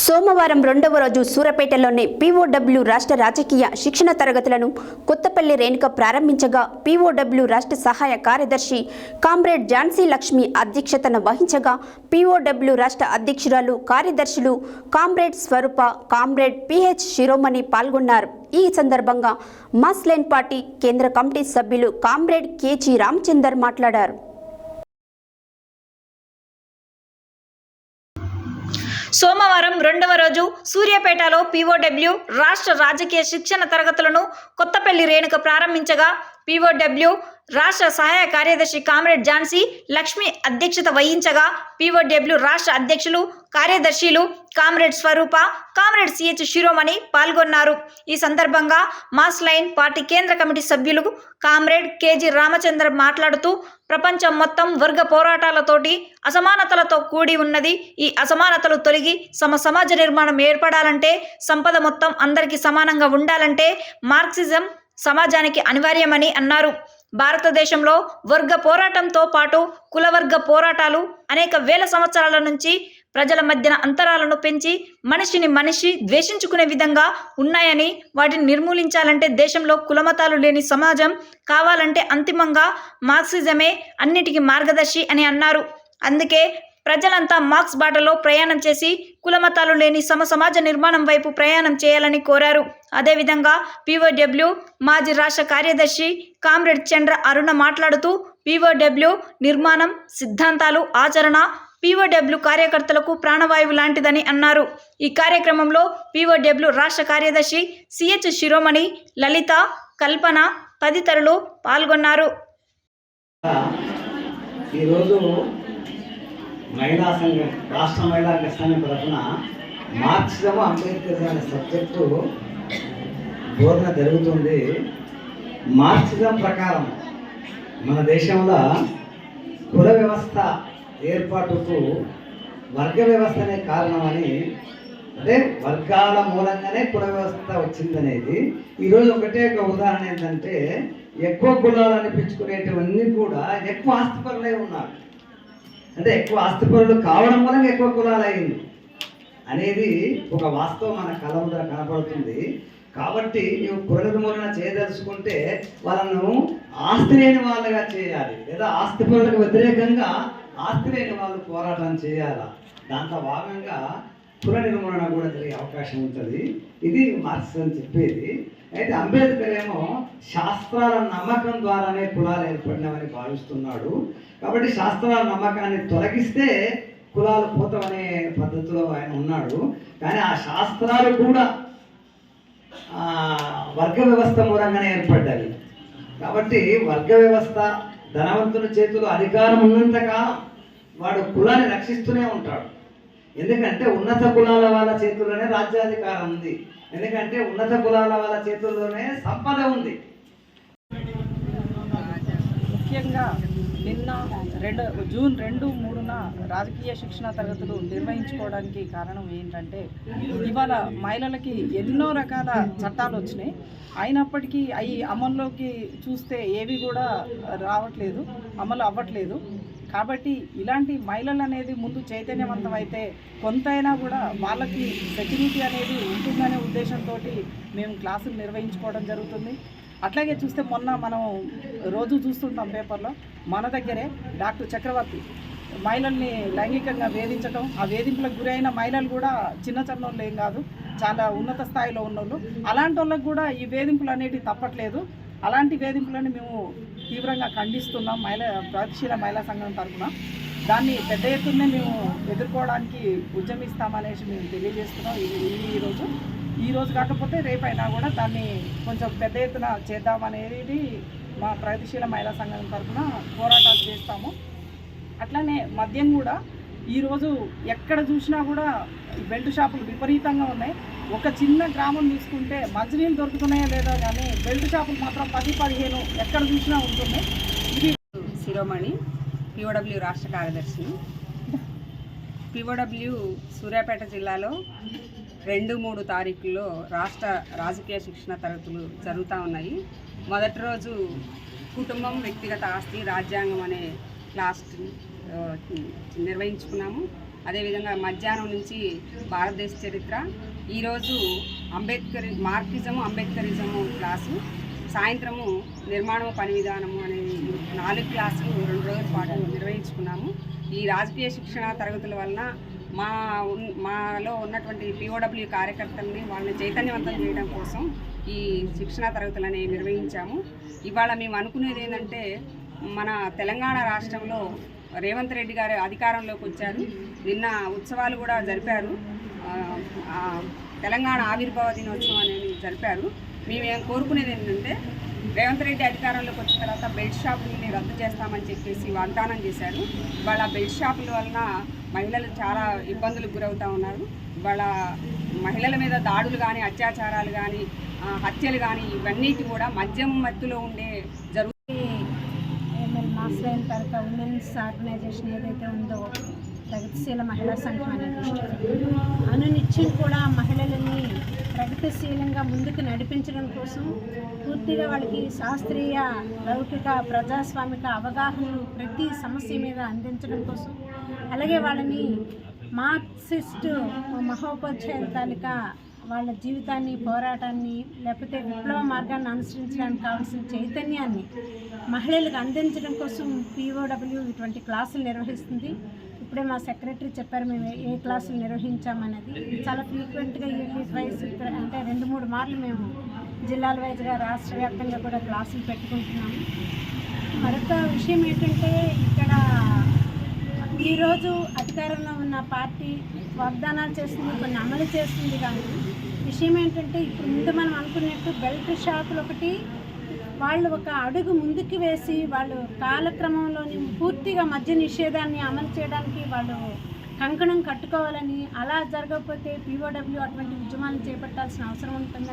సోమవారం రెండవ రోజు సూరపేటలోని పీఓడబ్ల్యూ రాష్ట్ర రాజకీయ శిక్షణ తరగతులను కొత్తపల్లి రేణుక ప్రారంభించగా పీఓడబ్ల్యూ రాష్ట్ర సహాయ కార్యదర్శి కామ్రేడ్ ఝాన్సీ లక్ష్మి అధ్యక్షతన వహించగా పీఓడబ్ల్యూ రాష్ట్ర అధ్యక్షురాలు కార్యదర్శులు comrade Swarupa comrade PH Shiromani పాల్గొన్నారు. ఈ సందర్భంగా మాస్లైన్ పార్టీ కేంద్ర కమిటీ సభ్యులు కామ్రేడ్ కేజీ రామచందర్ మాట్లాడారు. సోమవారం రెండవ రోజు సూర్యాపేటలో పీఓడబ్ల్యూ రాష్ట్ర రాజకీయ శిక్షణ తరగతులను కొత్తపల్లి రేణుక ప్రారంభించగా పీఓడబ్ల్యూ రాష్ట్ర సహాయ కార్యదర్శి కామ్రేడ్ ఝాన్సీ లక్ష్మి అధ్యక్షత వహించగా పీఓడబ్ల్యూ రాష్ట్ర అధ్యక్షులు కార్యదర్శులు comrade Swarupa comrade CH Shiromani పాల్గొన్నారు. ఈ సందర్భంగా మాస్ లైన్ పార్టీ కేంద్ర కమిటీ సభ్యులు కామ్రేడ్ కేజీ రామచంద్ర మాట్లాడుతూ ప్రపంచం మొత్తం వర్గ పోరాటాలతోటి అసమానతలతో కూడి ఉన్నది. ఈ అసమానతలు తొలగి సమ సమాజ నిర్మాణం ఏర్పడాలంటే సంపద మొత్తం అందరికీ సమానంగా ఉండాలంటే మార్క్సిజం సమాజానికి అనివార్యమని అన్నారు. భారతదేశంలో వర్గ పోరాటంతో పాటు కులవర్గ పోరాటాలు అనేక వేల సంవత్సరాల నుంచి ప్రజల మధ్యన అంతరాలను పెంచి మనిషిని మనిషి ద్వేషించుకునే విధంగా ఉన్నాయని వాటిని నిర్మూలించాలంటే దేశంలో కులమతాలు లేని సమాజం కావాలంటే అంతిమంగా మార్క్సిజమే అన్నిటికీ మార్గదర్శి అని అన్నారు. అందుకే ప్రజలంతా మార్క్స్ బాటలో ప్రయాణం చేసి కులమతాలు లేని సమ సమాజ నిర్మాణం వైపు ప్రయాణం చేయాలని కోరారు. అదేవిధంగా పీఓడబ్ల్యూ మాజీ రాష్ట్ర కార్యదర్శి కామ్రేడ్ చంద్ర అరుణ మాట్లాడుతూ పీఓడబ్ల్యూ నిర్మాణం సిద్ధాంతాలు ఆచరణ పీఓడబ్ల్యూ కార్యకర్తలకు ప్రాణవాయువు లాంటిదని అన్నారు. ఈ కార్యక్రమంలో పీఓడబ్ల్యూ రాష్ట్ర కార్యదర్శి సిహెచ్ శిరోమణి లలిత కల్పన తదితరులు పాల్గొన్నారు. ఈరోజు మహిళా సంఘం రాష్ట్ర మహిళా సంఘం తరఫున మార్క్సిజం అంబేద్కర్ అనే సబ్జెక్టు బోధన జరుగుతుంది. మార్క్సిజం ప్రకారం మన దేశంలో కుల వ్యవస్థ ఏర్పాటుకు వర్గ వ్యవస్థనే కారణమని అంటే వర్గాల మూలంగానే కుల వ్యవస్థ వచ్చిందనేది. ఈరోజు ఒకటే ఒక ఉదాహరణ ఏంటంటే ఎక్కువ కులాలు అనిపించుకునేటివన్నీ కూడా ఎక్కువ ఆస్తిపరులే ఉన్నారు. అంటే ఎక్కువ ఆస్తిపరులు కావడం వల్ల ఎక్కువ కులాలు అయింది అనేది ఒక వాస్తవం మన కళ ముందర కనపడుతుంది. కాబట్టి నువ్వు కుల చేయదలుచుకుంటే వాళ్ళను ఆస్తి లేని వాళ్ళగా చేయాలి. లేదా ఆస్తి పనులకు వ్యతిరేకంగా ఆస్తి లేని వాళ్ళు పోరాటం చేయాలా? దాంట్లో భాగంగా కుల నిర్మూలన కూడా జరిగే అవకాశం ఉంటుంది. ఇది మార్క్స్ అని చెప్పేది. అయితే అంబేద్కర్ ఏమో శాస్త్రాల నమ్మకం ద్వారానే కులాలు ఏర్పడినామని భావిస్తున్నాడు. కాబట్టి శాస్త్రాల నమ్మకాన్ని తొలగిస్తే కులాలు పోతామనే పద్ధతిలో ఆయన ఉన్నాడు. కానీ ఆ శాస్త్రాలు కూడా వర్గ వ్యవస్థ మూలంగానే ఏర్పడ్డాయి. కాబట్టి వర్గ వ్యవస్థ ధనవంతుల చేతిలో అధికారం ఉన్నంతకాలం వాడు కులాన్ని రక్షిస్తూనే ఉంటాడు. ఎందుకంటే ఉన్నత కులాల వాళ్ళ చేతుల్లోనే రాజ్యాధికారం ఉంది. ఎందుకంటే ఉన్నత కులాల వాళ్ళ చేతుల్లోనే సంపద ఉంది. ముఖ్యంగా నిన్న రెండు జూన్ రెండు మూడున రాజకీయ శిక్షణ తరగతులు నిర్వహించుకోవడానికి కారణం ఏంటంటే ఇవాళ మహిళలకి ఎన్నో రకాల చట్టాలు వచ్చినాయి. అయినప్పటికీ అవి అమల్లోకి చూస్తే ఏవి కూడా రావట్లేదు అమలు అవ్వట్లేదు. కాబట్టి ఇలాంటి మహిళలు అనేది ముందు చైతన్యవంతం అయితే కొంతైనా కూడా వాళ్ళకి సెక్యూరిటీ అనేది ఉంటుందనే ఉద్దేశంతో మేము క్లాసులు నిర్వహించుకోవడం జరుగుతుంది. అట్లాగే చూస్తే మొన్న మనం రోజు చూస్తుంటాం పేపర్లో మన దగ్గరే డాక్టర్ చక్రవర్తి మహిళల్ని లైంగికంగా వేధించడం ఆ వేధింపులకు గురైన మహిళలు కూడా చిన్న చిన్నోళ్ళు ఏం కాదు చాలా ఉన్నత స్థాయిలో ఉన్నోళ్ళు. అలాంటి వాళ్ళకు కూడా ఈ వేధింపులు అనేటివి తప్పట్లేదు. అలాంటి వేధింపులను మేము తీవ్రంగా ఖండిస్తున్నాం. మహిళా ప్రగతిశీల మహిళా సంఘం తరఫున. దాన్ని పెద్ద ఎత్తునే మేము ఎదుర్కోవడానికి ఉద్యమిస్తామనేసి మేము తెలియజేస్తున్నాం ఈ ఈరోజు ఈరోజు కాకపోతే రేపైనా కూడా దాన్ని కొంచెం పెద్ద ఎత్తున చేద్దామనేది మా ప్రగతిశీల మహిళా సంఘం తరఫున పోరాటాలు చేస్తాము. అట్లనే మద్యం కూడా ఈరోజు ఎక్కడ చూసినా కూడా ఈ బెల్ట్ షాపులు విపరీతంగా ఉన్నాయి. ఒక చిన్న గ్రామం తీసుకుంటే మంచినీళ్ళు దొరుకుతున్నాయో లేదో కానీ బెల్ట్ షాపులు మాత్రం పది పదిహేను ఎక్కడ చూసినా ఉంటుంది. ఇది శిరోమణి పిఓడబ్ల్యూ రాష్ట్ర కార్యదర్శి. పిఓడబ్ల్యూ సూర్యాపేట జిల్లాలో రెండు మూడు తారీఖుల్లో రాష్ట్ర రాజకీయ శిక్షణ తరగతులు జరుగుతూ ఉన్నాయి. మొదటి రోజు కుటుంబం వ్యక్తిగత ఆస్తి రాజ్యాంగం అనే క్లాస్ నిర్వహించుకున్నాము. అదేవిధంగా మధ్యాహ్నం నుంచి భారతదేశ చరిత్ర. ఈరోజు అంబేద్కర్ మార్కిజము అంబేద్కరిజము క్లాసు. సాయంత్రము నిర్మాణము పని విధానము అనే నాలుగు క్లాసులు రెండు రోజుల పాటు నిర్వహించుకున్నాము. ఈ రాజకీయ శిక్షణ తరగతుల వలన మా మాలో ఉన్నటువంటి పిఓడబ్ల్యూ కార్యకర్తల్ని వాళ్ళని చైతన్యవంతం చేయడం కోసం ఈ శిక్షణ తరగతులని నిర్వహించాము. ఇవాళ మేము అనుకునేది ఏంటంటే మన తెలంగాణ రాష్ట్రంలో రేవంత్ రెడ్డి గారు అధికారంలోకి వచ్చారు. నిన్న ఉత్సవాలు కూడా జరిపారు. తెలంగాణ ఆవిర్భావ దినోత్సవం అనేది జరిపారు. మేము కోరుకునేది ఏంటంటే రేవంత్ రెడ్డి అధికారంలోకి వచ్చిన తర్వాత బెల్ట్ షాపుల్ని రద్దు చేస్తామని చెప్పేసి వాగ్దానం చేశారు. వాళ్ళ బెల్ట్ షాపుల వలన మహిళలు చాలా ఇబ్బందులకు గురవుతూ ఉన్నారు. వాళ్ళ మహిళల మీద దాడులు కానీ అత్యాచారాలు కానీ హత్యలు కానీ ఇవన్నీ కూడా మద్యం మత్తులో ఉండే జరుగు ఎంఎల్ మాస్లైన్ ఉమెన్స్ ఆర్గనైజేషన్ ఏదైతే ఉందో ప్రగతిశీల మహిళా సంఘం అనేది అనునిత్యం కూడా మహిళలని ప్రగతిశీలంగా ముందుకు నడిపించడం కోసం పూర్తిగా వాళ్ళకి శాస్త్రీయ లౌకిక ప్రజాస్వామిక అవగాహనలు ప్రతి సమస్య మీద అందించడం కోసం అలాగే వాళ్ళని మార్క్సిస్ట్ మహోపాధ్యాయుల తాలూకా వాళ్ళ జీవితాన్ని పోరాటాన్ని లేకపోతే విప్లవ మార్గాన్ని అనుసరించడానికి కావాల్సిన చైతన్యాన్ని మహిళలకు అందించడం కోసం పీఓడబ్ల్యూ ఇటువంటి క్లాసులు నిర్వహిస్తుంది. ఇప్పుడే మా సెక్రటరీ చెప్పారు మేము ఏ- క్లాసులు నిర్వహించామనేది చాలా ఫ్రీక్వెంట్గా ఇయర్లీ ఇక్కడ అంటే రెండు మూడు మార్లు మేము జిల్లాల వైజ్గా రాష్ట్ర వ్యాప్తంగా కూడా క్లాసులు పెట్టుకుంటున్నాము. మరొక విషయం ఏంటంటే ఇక్కడ ఈరోజు అధికారంలో ఉన్న పార్టీ వాగ్దానాలు చేస్తుంది కొన్ని అమలు చేస్తుంది కానీ విషయం ఏంటంటే ఇప్పుడు ముందు మనం అనుకున్నట్టు బెల్ట్ షాపులు ఒకటి వాళ్ళు ఒక అడుగు ముందుకు వేసి వాళ్ళు కాలక్రమంలోని పూర్తిగా మద్య నిషేధాన్ని అమలు చేయడానికి వాళ్ళు కంకణం కట్టుకోవాలని అలా జరగకపోతే పీఓడబ్ల్యూ అటువంటి ఉద్యమాలు చేపట్టాల్సిన అవసరం ఉంటుంది